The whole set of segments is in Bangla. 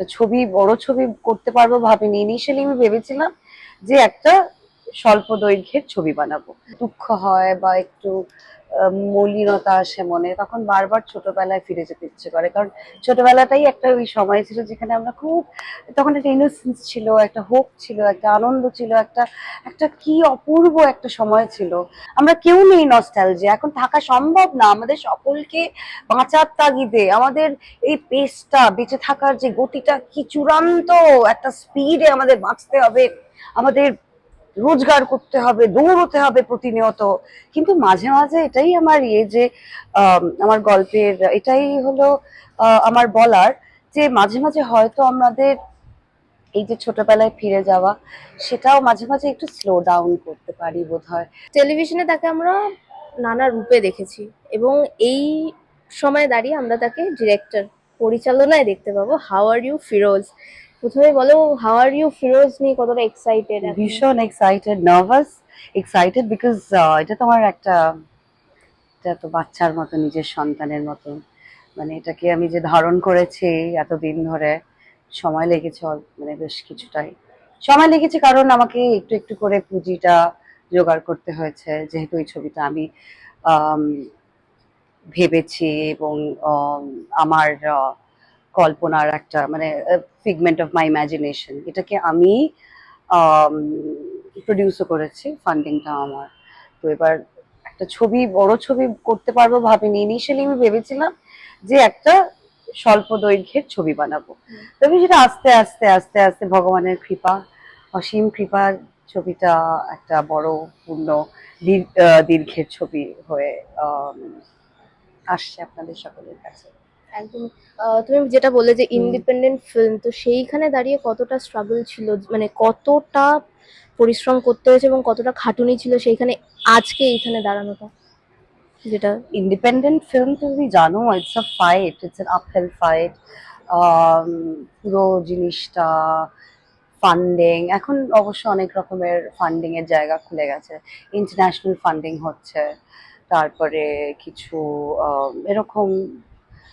একটা ছবি বড় ছবি করতে পারব ভাবিনি। ইনিশিয়ালি আমি ভেবেছিলাম যে একটা স্বল্প দৈর্ঘ্যের ছবি বানাবো। দুঃখ হয় বা একটু মলিনতা আসে মনে, তখন বারবার ছোটবেলায় ফিরে যেতে ইচ্ছে করে। কারণ ছোটবেলাটাই একটা ওই সময় ছিল যেখানে আমরা খুব, তখন একটা ইনোসেন্স ছিল, একটা হোপ ছিল, একটা আনন্দ ছিল, একটা একটা কি অপূর্ব একটা সময় ছিল। আমরা কেউ নেই যে এখন থাকা সম্ভব না। আমাদের সকলকে বাঁচার তাগিদে, আমাদের এই পেসটা বেঁচে থাকার যে গতিটা, কি চূড়ান্ত একটা স্পিডে আমাদের বাঁচতে হবে। আমাদের রোজগার করতে হবে, দৌড়তে হবে প্রতিনিয়ত। কিন্তু মাঝে মাঝে এটাই আমার ইয়ে যে আমার গল্পের, এটাই হলো আমার বলার যে, মাঝে মাঝে হয়তো আমাদের এই যে ছোটবেলায় ফিরে যাওয়া, সেটাও মাঝে মাঝে একটু স্লো ডাউন করতে পারি বোধ হয় টেলিভিশনে তাকে আমরা নানা রূপে দেখেছি এবং এই সময় দাঁড়িয়ে আমরা তাকে ডিরেক্টর পরিচালনায় দেখতে পাবো। হাউ আর ইউ ফিরোজ প্রথমে বলো হাউ আর ইউ ফিরোজ নিয়ে কতটা এক্সাইটেড ভীষণ এক্সাইটেড নার্ভাস এক্সাইটেড বিকজ এটা তো আমার একটা, এটা তো বাচ্চার মতো, নিজের সন্তানের মতো। মানে এটাকে আমি যে ধারণ করেছি এতদিন ধরে, সময় লেগেছে মানে বেশ কিছুটাই। সময় লেগেছে কারণ আমাকে একটু একটু করে পুঁজিটা জোগাড় করতে হয়েছে। যেহেতু এই ছবিটা আমি ভেবেছি এবং আমার কল্পনার একটা মানে ফিগমেন্ট অফ মাই ইমাজিনেশন এটাকে আমি প্রডিউসও করেছি ফান্ডিংটা আমার। তো এবার একটা ছবি, বড় ছবি করতে পারব ভাবিনি। ইনিশিয়ালি আমি ভেবেছিলাম যে একটা স্বল্প দৈর্ঘ্যের ছবি বানাবো। তবে সেটা আস্তে আস্তে আস্তে আস্তে ভগবানের কৃপা, অসীম কৃপার ছবিটা একটা বড়, পূর্ণ, দীর- দীর্ঘের ছবি হয়ে আসছে আপনাদের সকলের কাছে। একদম তুমি যেটা বললে যে ইন্ডিপেন্ডেন্ট ফিল্ম তো সেইখানে দাঁড়িয়ে কতটা স্ট্রাগল ছিল? মানে কতটা পরিশ্রম করতে হয়েছে এবং কতটা খাটুনি ছিল সেইখানে আজকে এইখানে দাঁড়ানোটা? যেটা ইন্ডিপেন্ডেন্ট ফিল্ম তুমি জানো it's a fight it's an uphill fight পুরো জিনিসটা ফান্ডিং এখন অবশ্য অনেক রকমের ফান্ডিং এর জায়গা খুলে গেছে। ইন্টারন্যাশনাল ফান্ডিং হচ্ছে তারপরে কিছু এরকম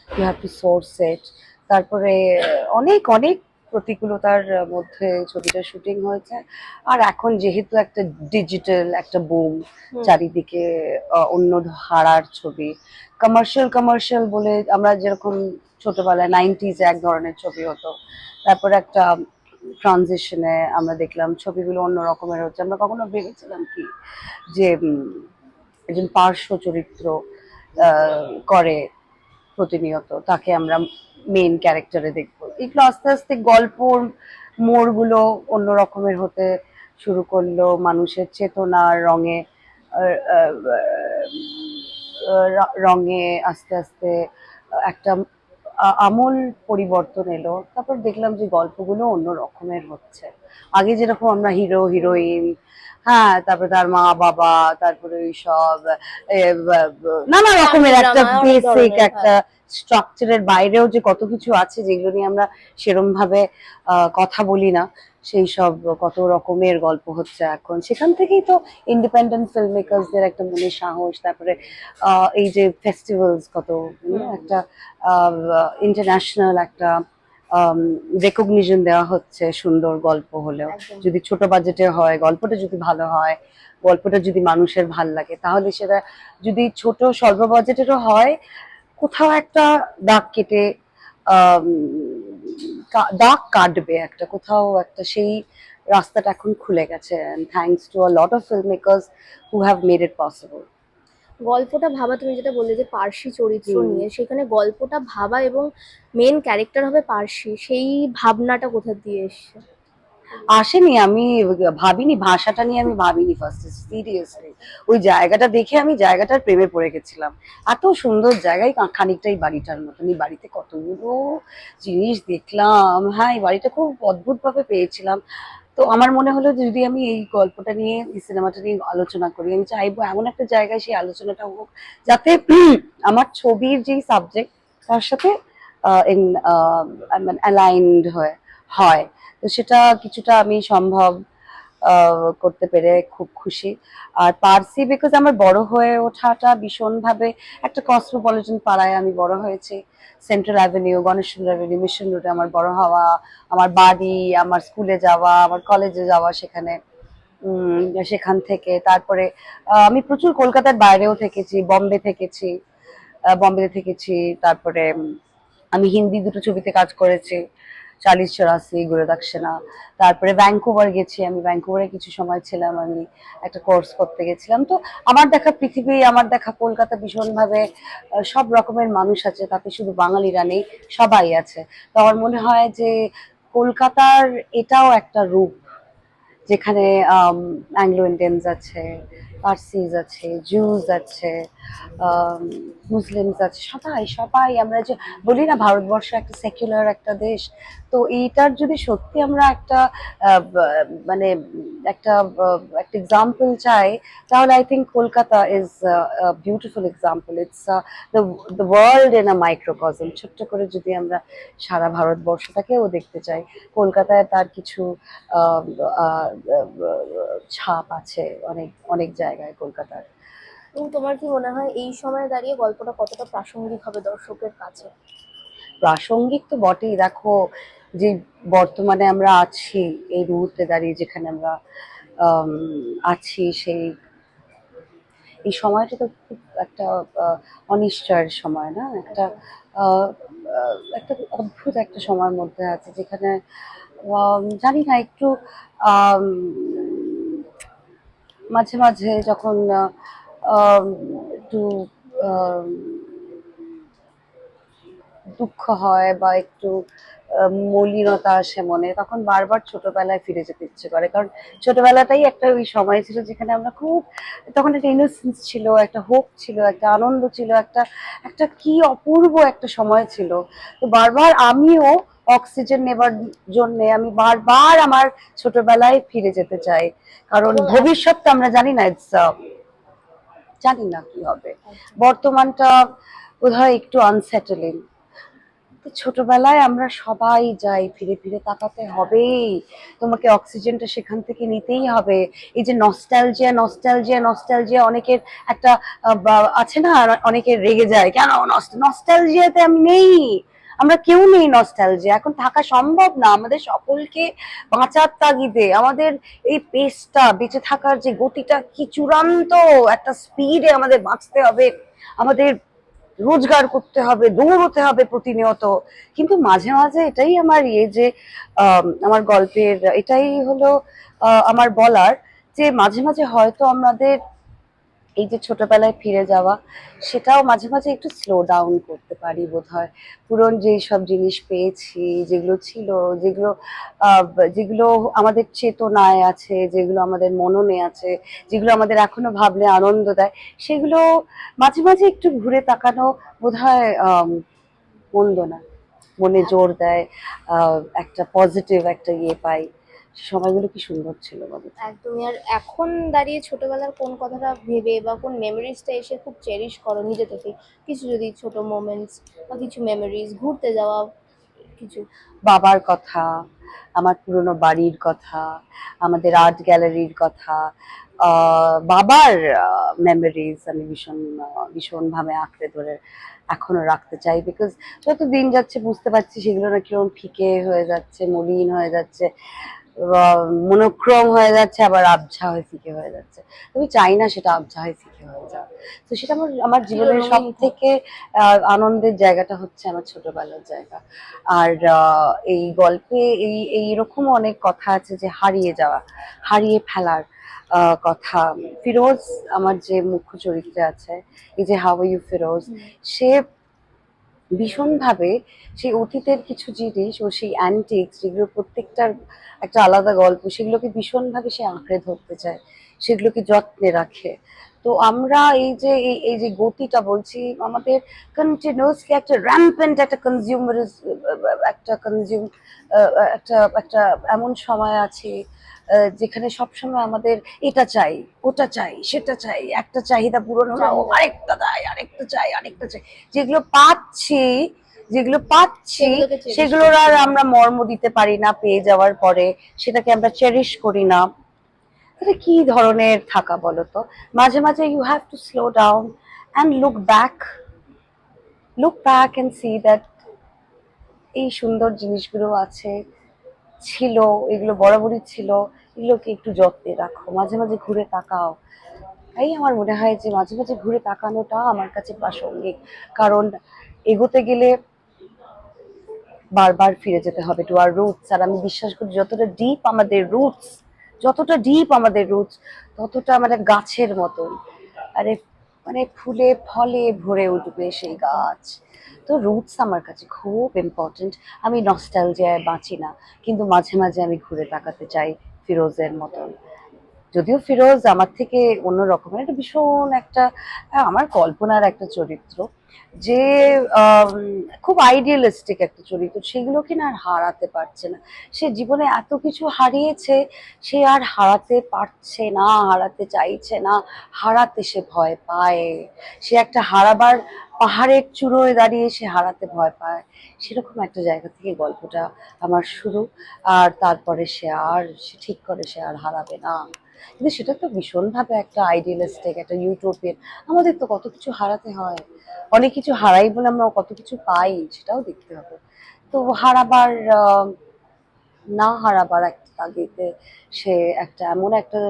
you have to source it তারপরে অনেক অনেক প্রতিকূলতার মধ্যে ছবিটা শুটিং হয়েছে। আর এখন যেহেতু একটা ডিজিটাল একটা বুম চারিদিকে অন্য হারার ছবি। কমার্শিয়াল কমার্শিয়াল বলে আমরা যেরকম ছোটবেলায় নাইনটিজ এক ধরনের ছবি হতো। তারপর একটা ট্রানজিশনে আমরা দেখলাম ছবিগুলো অন্য রকমের হচ্ছে। আমরা কখনো ভেবেছিলাম কি যে একজন পার্শ্ব চরিত্র করে। প্রতিনিয়ত তাকে আমরা মেন ক্যারেক্টারে দেখব। এগুলো আস্তে আস্তে গল্পর মোড়গুলো অন্য রকমের হতে শুরু করল, মানুষের চেতনার রঙে রঙে আস্তে আস্তে একটা আমূল পরিবর্তন এলো। তারপর দেখলাম যে গল্পগুলো অন্য রকমের হচ্ছে। আগে যেরকম আমরা হিরো হিরোইন হ্যাঁ তারপরে তার মা বাবা তারপরে ওই সব নানা রকমের একটা বেসিক একটা স্ট্রাকচারের বাইরেও যে কত কিছু আছে যেগুলো নিয়ে আমরা সেরম ভাবে কথা বলি না সেই সব কত রকমের গল্প হচ্ছে এখন। সেখান থেকেই তো ইন্ডিপেন্ডেন্ট ফিল্ম মেকার্সদের একটা মনে সাহস তারপরে আহ, এই যে ফেস্টিভ্যালস কত একটা ইন্টারন্যাশনাল একটা রেকগনিশন দেওয়া হচ্ছে সুন্দর গল্প হলেও। যদি ছোট বাজেটে হয় গল্পটা যদি ভালো হয় গল্পটা যদি মানুষের ভালো লাগে তাহলে সেটা যদি ছোট স্বল্প বাজেটেরও হয় কোথাও একটা দাগ কেটে দাগ কাটবে একটা কোথাও একটা সেই রাস্তাটা এখন খুলে গেছে। Thanks to a lot of film makers who have made it possible গল্পটা ভাবা তুমি যেটা বললে যে পার্সি চরিত্র নিয়ে সেখানে গল্পটা ভাবা এবং মেন ক্যারেক্টার হবে পার্সি। সেই ভাবনাটা কোথা দিয়ে এসছে? আসেনি আমি ভাবিনি ভাষাটা নিয়ে আমি ভাবিনি ফার্স্টে সিরিয়াসলি ওই জায়গাটা দেখে আমি জায়গাটার প্রেমে পড়ে গেছিলাম। এত সুন্দর জায়গায় খানিকটা এই বাড়িটার মতন। এই বাড়িতে কতগুলো জিনিস দেখলাম। হ্যাঁ এই বাড়িটা খুব অদ্ভুত ভাবে পেয়েছিলাম। তো আমার মনে হলো যদি আমি এই গল্পটা নিয়ে, এই সিনেমাটা নিয়ে আলোচনা করি, আমি চাইব এমন একটা জায়গায় সেই আলোচনাটা হোক, যাতে আমার ছবির যেই সাবজেক্ট তার সাথে অ্যালাইন্ড হয় হয়। তো সেটা কিছুটা আমি সম্ভব করতে পেরে খুব খুশি। আর পারসি বিকজ আমার বড় হয়ে ওঠাটা ভীষণভাবে একটা কসমোপলিটন পাড়ায় আমি বড় হয়েছি। Central avenue Ganeshchandra avenue mission রোডে আমার বড় হওয়া আমার বাড়ি আমার স্কুলে যাওয়া আমার কলেজে যাওয়া সেখানে সেখান থেকে। তারপরে আমি প্রচুর কলকাতার বাইরেও থেকেছি বম্বে থেকেছি আহ, বম্বেতে থেকেছি। তারপরে আমি হিন্দি দুটো ছবিতে কাজ করেছি। চালিশ চৌরাশি গুরুদাক্ষিণা তারপরে ভ্যাঙ্কুভার গেছি আমি। ভ্যাঙ্কুভারে কিছু সময় ছিলাম আমি। একটা কোর্স করতে গেছিলাম। তো আমার দেখা পৃথিবী, আমার দেখা কলকাতা ভীষণভাবে সব রকমের মানুষ আছে। তাতে শুধু বাঙালিরা নেই, সবাই আছে। তো আমার মনে হয় যে কলকাতার এটাও একটা রূপ, যেখানে অ্যাংলো ইন্ডিয়ানস আছে পার্সিজ আছে জুস আছে মুসলিমস আছে, সবাই সবাই, আমরা যে বলি না ভারতবর্ষ একটা সেকুলার একটা দেশ, তো এইটার যদি সত্যি আমরা একটা মানে একটা একটা এক্সাম্পল চাই, তাহলে I think Kolkata is beautiful example it's the world in a microcosm ছোট্ট করে যদি আমরা সারা ভারতবর্ষটাকেও দেখতে চাই, কলকাতায় তার কিছু ছাপ আছে অনেক অনেক জায়গায় কলকাতার। এবং তোমার কি মনে হয় এই সময় দাঁড়িয়ে গল্পটা কতটা প্রাসঙ্গিক হবে দর্শকের কাছে? প্রাসঙ্গিক তো বটেই। দেখো, যে বর্তমানে আমরা আছি, এই মুহূর্তে দাঁড়িয়ে যেখানে আমরা আছি, সেই, এই সময়টা তো খুব একটা অনিশ্চয়ের সময়, না? একটা একটা অদ্ভুত একটা সময়ের মধ্যে আছে যেখানে জানি না, একটু মাঝে মাঝে যখন একটু দুঃখ হয় বা একটু মলিনতা আসে মনে তখন বারবার ছোটবেলায় ফিরে যেতে ইচ্ছে করে। কারণ ছোটবেলাটাই একটা ওই সময় ছিল যেখানে আমরা খুব তখন একটা ইনোসেন্স ছিল একটা হোপ ছিল একটা আনন্দ ছিল একটা একটা কি অপূর্ব একটা সময় ছিল। তো বারবার আমিও অক্সিজেন নেবার জন্য আমি বারবার আমার ছোটবেলায় ফিরে যেতে চাই। কারণ ভবিষ্যৎটা আমরা জানি না ইটস জানি না কি হবে। বর্তমানটা বোধহয় একটু আনসেটেলিং ছোটবেলায় আমরা সবাই যাই ফিরে ফিরে তাকাতে হবেই। তোমাকে অক্সিজেনটা সেখান থেকে নিতেই হবে। এই যে নস্টালজিয়া নস্টালজিয়া নস্টালজিয়া অনেকের একটা আছে না অনেকের রেগে যায়। কেন? নস্টালজিয়াতে আমি নেই। আমরা কেউ নেই নস্টালজিয়া এখন থাকা সম্ভব না। আমাদের সকলকে বাঁচার তাগিদে, আমাদের এই পেসটা বেঁচে থাকার যে গতিটা, কি চূড়ান্ত একটা স্পিডে আমাদের বাঁচতে হবে, আমাদের রোজগার করতে হবে, দৌড়তে হবে প্রতিনিয়ত। কিন্তু মাঝে মাঝে এটাই আমার ইয়ে যে আমার গল্পের, এটাই হলো আমার বলার যে মাঝে মাঝে হয়তো আমাদের এই যে ছোটবেলায় ফিরে যাওয়া সেটাও মাঝে মাঝে একটু স্লো ডাউন করতে পারি বোধহয়। পুরন যেই সব জিনিস পেয়েছি যেগুলো ছিল যেগুলো যেগুলো আমাদের চেতনায় আছে যেগুলো আমাদের মননে আছে যেগুলো আমাদের এখনও ভাবলে আনন্দ দেয় সেগুলো মাঝে মাঝে একটু ঘুরে তাকানো বোধহয় আম, মন্দ না। মনে জোর দেয় একটা পজিটিভ একটা ইয়ে পাই। সময়গুলো কি সুন্দর ছিল বলো একদমই। আর এখন দাঁড়িয়ে ছোটবেলার কোন কথাটা ভেবে বা কোন মেমোরিজটা এসে খুব চেরিশ করো নিজে থেকে। কিছু যদি ছোট মোমেন্টস বা কিছু মেমোরিজ ঘুরতে যাওয়া কিছু। বাবার কথা আমার পুরনো বাড়ির কথা আমাদের আর্ট গ্যালারির কথা বাবার মেমোরিজ আমি ভীষণ ভীষণভাবে আঁকড়ে ধরে এখনও রাখতে চাই বিকজ যত দিন যাচ্ছে বুঝতে পারছি সেগুলো না কীরকম ফিকে হয়ে যাচ্ছে মলিন হয়ে যাচ্ছে। মনোক্রম হয়ে যাচ্ছে আবার আবঝা হয়ে ফিকে হয়ে যাচ্ছে। আমি চাই না সেটা আবঝা হয়ে ফিকে হয়ে যাওয়া তো সেটা আমার আমার জীবনের সব থেকে আনন্দের জায়গাটা হচ্ছে আমার ছোটবেলার জায়গা। আর এই গল্পে এই এইরকম অনেক কথা আছে যে হারিয়ে যাওয়া হারিয়ে ফেলার কথা। ফিরোজ আমার যে মুখ্য চরিত্রে আছে এই যে হাউ ইউ ফিরোজ সে ভীষণভাবে সেই অতীতের কিছু জিনিস ও সেই অ্যান্টিক্স যেগুলো প্রত্যেকটার একটা আলাদা গল্প, সেগুলোকে ভীষণভাবে সে আঁকড়ে ধরতে চায়, সেগুলোকে যত্নে রাখে। তো আমরা এই যে এই যে গতিটা বলছি, আমাদের কন্টিনিউসলি একটা র্যাম্পেন্ট একটা কনজিউমার একটা কনজিউম একটা একটা এমন সময় আছে যেখানে সবসময় আমাদের এটা চাই ওটা চাই সেটা চাই একটা চাহিদা পূরণ হলো আরেকটা চাই আরেকটা চাই আরেকটা চাই। যেগুলো পাচ্ছি যেগুলো পাচ্ছি সেগুলোর আর আমরা মর্ম দিতে পারি না পেয়ে যাওয়ার পরে সেটাকে আমরা চেরিশ করি না। কি ধরনের থাকা বলো তো? মাঝে মাঝে you have to slow down and look back look back and see that এই সুন্দর জিনিসগুলো আছে। ছিল, এগুলো বরাবরই ছিল, এগুলোকে একটু যত্নে রাখো, মাঝে মাঝে ঘুরে তাকাও। তাই আমার মনে হয় যে মাঝে মাঝে ঘুরে তাকানোটা আমার কাছে প্রাসঙ্গিক। কারণ এগোতে গেলে বারবার ফিরে যেতে হবে টু আর রুটস আর আমি বিশ্বাস করি যতটা ডিপ আমাদের রুটস যতটা ডিপ আমাদের রুটস ততটা মানে গাছের মতন। আরে মানে ফুলে, ফলে ভরে উঠবে সেই গাছ। তো রুটস আমার কাছে খুব ইম্পর্টেন্ট আমি নস্টালজিয়ায় বাঁচি না, কিন্তু মাঝে মাঝে আমি ঘুরে তাকাতে চাই ফিরোজের মতন। যদিও ফিরোজ আমার থেকে অন্য রকমের, একটা ভীষণ একটা, আমার কল্পনার একটা চরিত্র। যে খুব আইডিয়ালিস্টিক একটা চরিত্র, সেগুলোকে না আর হারাতে পারছে না। সে জীবনে এত কিছু হারিয়েছে, সে আর হারাতে পারছে না, হারাতে চাইছে না, হারাতে সে ভয় পায়। সে একটা হারাবার পাহাড়ের চূড়োয় দাঁড়িয়ে সে হারাতে ভয় পায়। সেরকম একটা জায়গা থেকে গল্পটা আমার শুরু। আর তারপরে সে আর, সে ঠিক করে সে আর হারাবে না। কিন্তু সেটা তো ভীষণভাবে একটা আইডিয়ালিস্টিক একটা ইউটোপিয়ান আমাদের তো কত কিছু হারাতে হয়। অনেক কিছু হারাই বলে আমরা কত কিছু পাই, সেটাও দেখতে হবে। তো হারাবার না হারাবার একটা তাগিদে সে একটা এমন একটা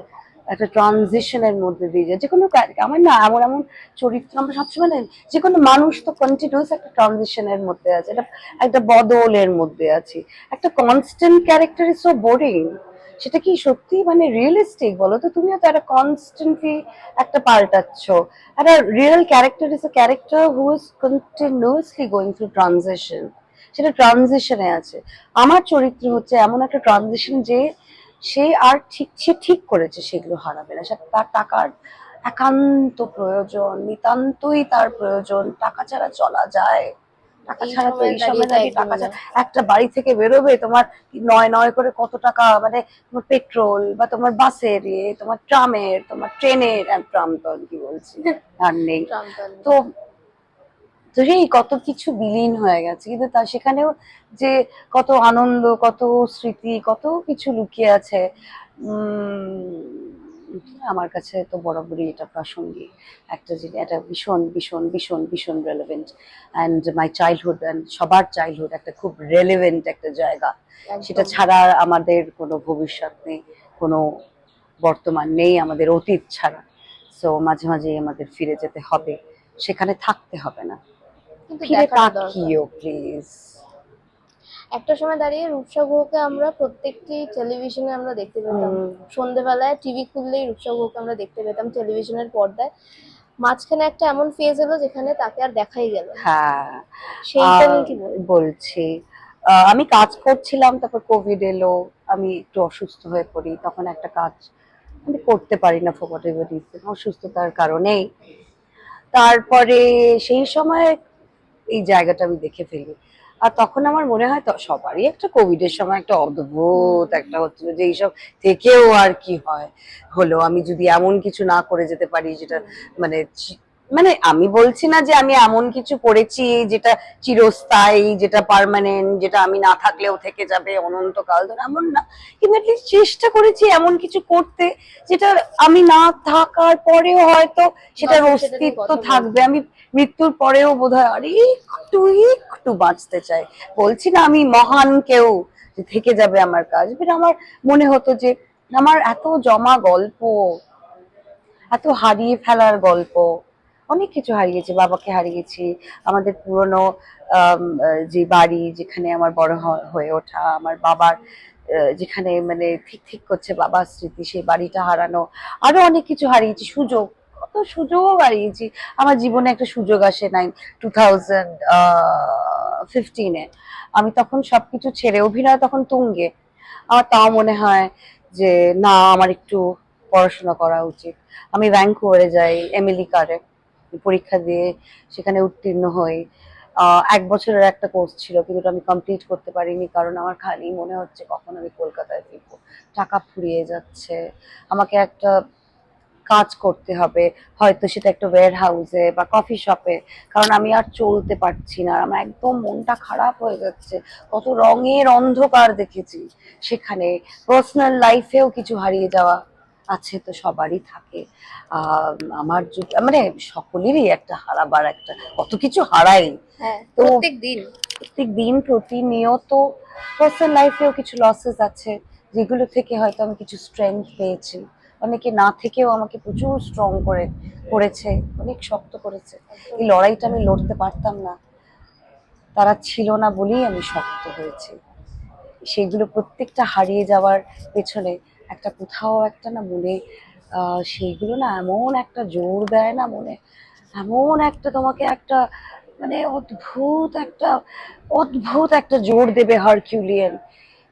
একটা ট্রানজিশনের মধ্যে দিয়ে যায়। যে কোনো আমার না, এমন এমন চরিত্র আমরা সবসময় না যে কোনো মানুষ তো কন্টিনিউস একটা ট্রানজিশনের মধ্যে আছে। একটা একটা বদলের মধ্যে আছে। একটা constant character is so boring সেটা কি সত্যি মানে রিয়েলিস্টিক বলো তো? তুমিও তো একটা কনস্ট্যান্টলি একটা পাল্টাচ্ছ। একটা real character is a character who is continuously going through transition সেটা ট্রানজিশনে আছে। আমার চরিত্র হচ্ছে এমন একটা ট্রানজিশন যে সে আর ঠিক, সে ঠিক করেছে সেগুলো হারাবে না। তার টাকার একান্ত প্রয়োজন, নিতান্তই তার প্রয়োজন। টাকা ছাড়া চলা যায়। টাকা ছাড়া তো এই সময় দাঁড়িয়ে দাঁড়িয়ে টাকা ছাড়া একটা বাড়ি থেকে বেরোবে তোমার নয় নয় করে কত টাকা? মানে তোমার পেট্রোল বা তোমার বাসের ইয়ে তোমার ট্রামের তোমার ট্রেনের ট্রাম তো কি বলছি? আর নেই। তো তো সেই কত কিছু বিলীন হয়ে গেছে কিন্তু তা সেখানেও যে কত আনন্দ কত স্মৃতি কত কিছু লুকিয়ে আছে উম, আমার কাছে তো বরাবরই এটা প্রাসঙ্গিক। একটা জিনিস এটা ভীষণ ভীষণ ভীষণ ভীষণ relevant and my childhood and সবার চাইল্ডহুড একটা খুব রেলেভেন্ট একটা জায়গা। সেটা ছাড়া আমাদের কোনো ভবিষ্যৎ নেই কোনো বর্তমান নেই আমাদের অতীত ছাড়া। সো মাঝে মাঝে আমাদের ফিরে যেতে হবে। সেখানে থাকতে হবে না। কিন্তু ফিরে দরকার। তাকিও প্লিজ একটা সময় দাঁড়িয়ে রূপসা গুহকে আমরা প্রত্যেকটি টেলিভিশনে আমরা দেখতে পেতাম। সন্ধেবেলায় টিভি খুললেই রূপসা গুহকে আমরা দেখতে পেতাম টেলিভিশনের পর্দায়। মাঝখানে একটা এমন ফেজ এলো যেখানে তাকে আর দেখাই গেল হ্যাঁ। সেইটা নিয়ে কি বলছি। আমি কাজ করছিলাম তারপর কোভিড এলো আমি একটু অসুস্থ হয়ে পড়ি তখন একটা কাজ আমি করতে পারি না ফোকট অসুস্থতার কারণেই। তারপরে সেই সময় এই জায়গাটা আমি দেখে ফেলি। আর তখন আমার মনে হয় তো সবারই একটা কোভিড এর সময় একটা অদ্ভুত একটা হচ্ছিল যে এইসব থেকেও আর কি হয়। হলো আমি যদি এমন কিছু না করে যেতে পারি যেটা মানে মানে আমি বলছি না যে আমি এমন কিছু করেছি যেটা চিরস্থায়ী যেটা পার্মানেন্ট যেটা আমি না থাকলেও থেকে যাবে অনন্তকাল ধরে এমন না। কিন্তু least চেষ্টা করেছি এমন কিছু করতে যেটা আমি না থাকার পরেও হয়তো সেটার অস্তিত্ব থাকবে। আমি মৃত্যুর পরেও বোধ হয় আরে একটু একটু বাঁচতে চাই। বলছি না আমি মহান কেউ থেকে যাবে আমার কাজ। আমার মনে হতো যে আমার এত জমা গল্প এত হারিয়ে ফেলার গল্প অনেক কিছু হারিয়েছি, বাবাকে হারিয়েছি, আমাদের পুরনো যে বাড়ি যেখানে আমার বড় হয়ে ওঠা, আমার বাবার যেখানে মানে ঠিক ঠিক করছে বাবার স্মৃতি, সেই বাড়িটা হারানো, আরও অনেক কিছু হারিয়েছি, সুযোগ, কত সুযোগও হারিয়েছি। আমার জীবনে একটা সুযোগ আসে নাই টু থাউজেন্ড ফিফটিনে আমি তখন সবকিছু ছেড়ে, অভিনয় তখন তুঙ্গে। আমার তাও মনে হয় যে, না, আমার একটু পড়াশোনা করা উচিত। আমি ভ্যাঙ্কুভারে যাই এমিলিকারে পরীক্ষা দিয়ে সেখানে উত্তীর্ণ হই। এক বছরের একটা কোর্স ছিল, কিন্তু আমি কমপ্লিট করতে পারিনি কারণ আমার খালি মনে হচ্ছে কখন আমি কলকাতায় ফিরবো। টাকা ফুরিয়ে যাচ্ছে। আমাকে একটা কাজ করতে হবে, হয়তো সেটা একটা ওয়্যার হাউসে বা কফি শপে কারণ আমি আর চলতে পারছি না আমার একদম মনটা খারাপ হয়ে যাচ্ছে। কত রঙের অন্ধকার দেখেছি সেখানে। পার্সোনাল লাইফেও কিছু হারিয়ে যাওয়া। আছে তো সবারই থাকে। আমার মানে সকলেরই একটা হারাবার একটা কত কিছু হারাই। হ্যাঁ তো- প্রত্যেক দিন। প্রত্যেক দিন প্রতিনিয়ত পার্সোনাল লাইফেও কিছু লসেস আছে যেগুলো থেকে হয়তো আমি কিছু স্ট্রেংথ পেয়েছি। অনেকে না থেকেও আমাকে প্রচুর স্ট্রং করে করেছে অনেক শক্ত করেছে। এই লড়াইটা আমি লড়তে পারতাম না। তারা ছিল না বলেই আমি শক্ত হয়েছি। সেগুলো প্রত্যেকটা হারিয়ে যাওয়ার পেছনে একটা কোথাও একটা না মনে সেইগুলো না এমন একটা জোর দেয় না মনে। এমন একটা তোমাকে একটা মানে অদ্ভুত একটা অদ্ভুত একটা জোর দেবে হারকিউলিয়ান।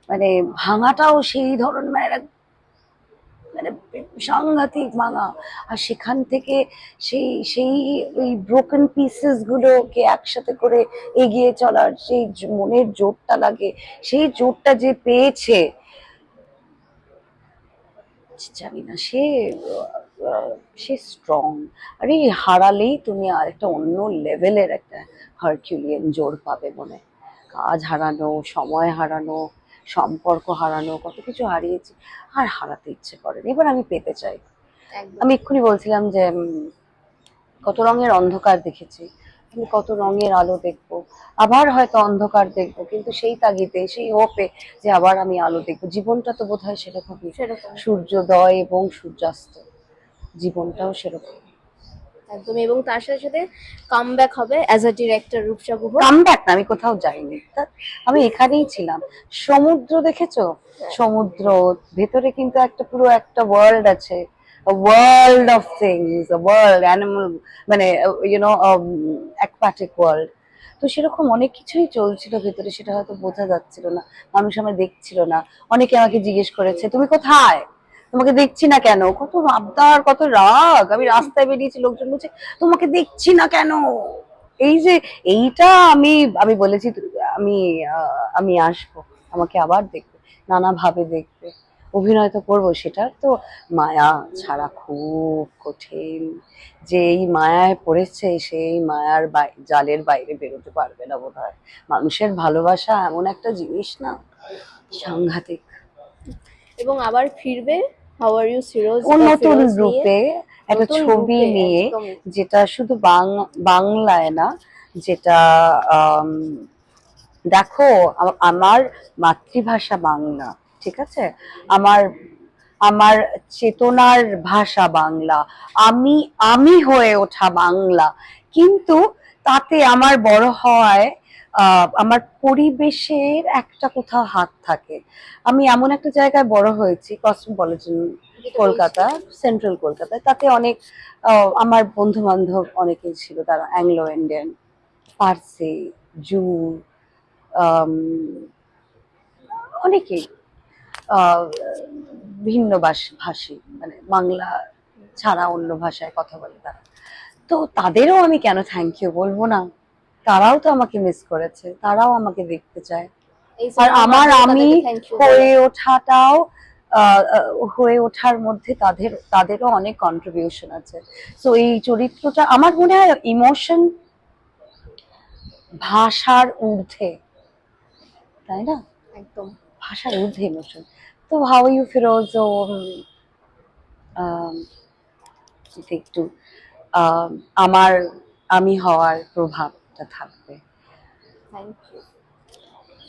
মানে ভাঙাটাও সেই ধরনের মানে মানে সাংঘাতিক ভাঙা। আর সেখান থেকে সেই সেই ওই ব্রোকেন পিসেস গুলোকে একসাথে করে এগিয়ে চলার সেই মনের জোরটা লাগে। সেই জোরটা যে পেয়েছে জানি না সে সে স্ট্রং আরে হারালেই তুমি আর একটা অন্য লেভেলের একটা হারকিউলিয়ান জোর পাবে মনে। কাজ হারানো সময় হারানো সম্পর্ক হারানো কত কিছু হারিয়েছি। আর হারাতে ইচ্ছে করে এবার আমি পেতে চাই। আমি এক্ষুনি বলছিলাম যে কত রঙের অন্ধকার দেখেছি। আমি কত রঙের আলো দেখব। আবার হয়তো অন্ধকার দেখব কিন্তু সেই তাগিদে সেই হোপে যে আবার আমি আলো দেখব। জীবনটা তো বোধ হয় সেরকমই সেরকম। সূর্যোদয় এবং সূর্যাস্ত জীবনটাও সেরকম। একদম এবং তার সাথে সাথে কামব্যাক হবে as a director Rupsa Guha come back না আমি কোথাও যাইনি। আমি এখানেই ছিলাম। সমুদ্র দেখেছ? সমুদ্র ভেতরে কিন্তু একটা পুরো একটা ওয়ার্ল্ড আছে। World of things world animal মানে ইউনো অ্যাকোয়াটিক ওয়ার্ল্ড তো সেরকম অনেক কিছুই চলছিল ভেতরে, সেটা হয়তো বোঝা যাচ্ছিল না, মানুষ আমায় দেখছিল না। অনেকে আমাকে জিজ্ঞেস করেছে, তুমি কোথায়? তোমাকে দেখছি না কেন? কত আবদার, কত রাগ। আমি রাস্তায় বেরিয়েছি, লোকজন বলছে, তোমাকে দেখছি না কেন? এই যে, এইটা আমি আমি বলেছি, আমি আমি আসব। আমাকে আবার দেখবে, নানাভাবে দেখবে। অভিনয় তো করব সেটার তো মায়া ছাড়া খুব কঠিন। যে এই মায়ায় পড়েছে সেই মায়ার জালের বাইরে বেরোতে পারবে না বোধ হয় মানুষের ভালোবাসা এমন একটা জিনিস না সাংঘাতিক। এবং আবার ফিরবে ইউ সিরোজ নতুন রূপে একটা ছবি নিয়ে যেটা শুধু বাং- বাংলায় না যেটা দেখো আমার মাতৃভাষা বাংলা। ঠিক আছে? আমার আমার চেতনার ভাষা বাংলা। আমি আমি হয়ে ওঠা বাংলা। কিন্তু তাতে আমার বড় হওয়ায় আমার পরিবেশের একটা কোথাও হাত থাকে। আমি এমন একটা জায়গায় বড় হয়েছি কসমোপলিটন কলকাতা সেন্ট্রাল কলকাতায়। তাতে অনেক আমার বন্ধু বান্ধব অনেকেই ছিল, তারা অ্যাংলো ইন্ডিয়ান পার্সি, জু অনেকেই। ভিন্ন ভাষ- ভাষী মানে বাংলা ছাড়া অন্য ভাষায় কথা বলে তারা। তো তাদেরও আমি কেন থ্যাংক ইউ বলব না? তারাও তো আমাকে মিস করেছে তারাও আমাকে দেখতে চায়। আর আমার আমি হয়ে ওঠাটাও হয়ে ওঠার মধ্যে তাদের তাদেরও অনেক কন্ট্রিবিউশন আছে। তো এই চরিত্রটা আমার মনে হয় ইমোশন ভাষার ঊর্ধ্বে তাই না? একদম। ভাষার ঊর্ধ্বে ইমোশন তো হাউ ইউ ফিরোজ ও একটু আহ, আমার আমি হওয়ার প্রভাবটা থাকবে থ্যাংক ইউ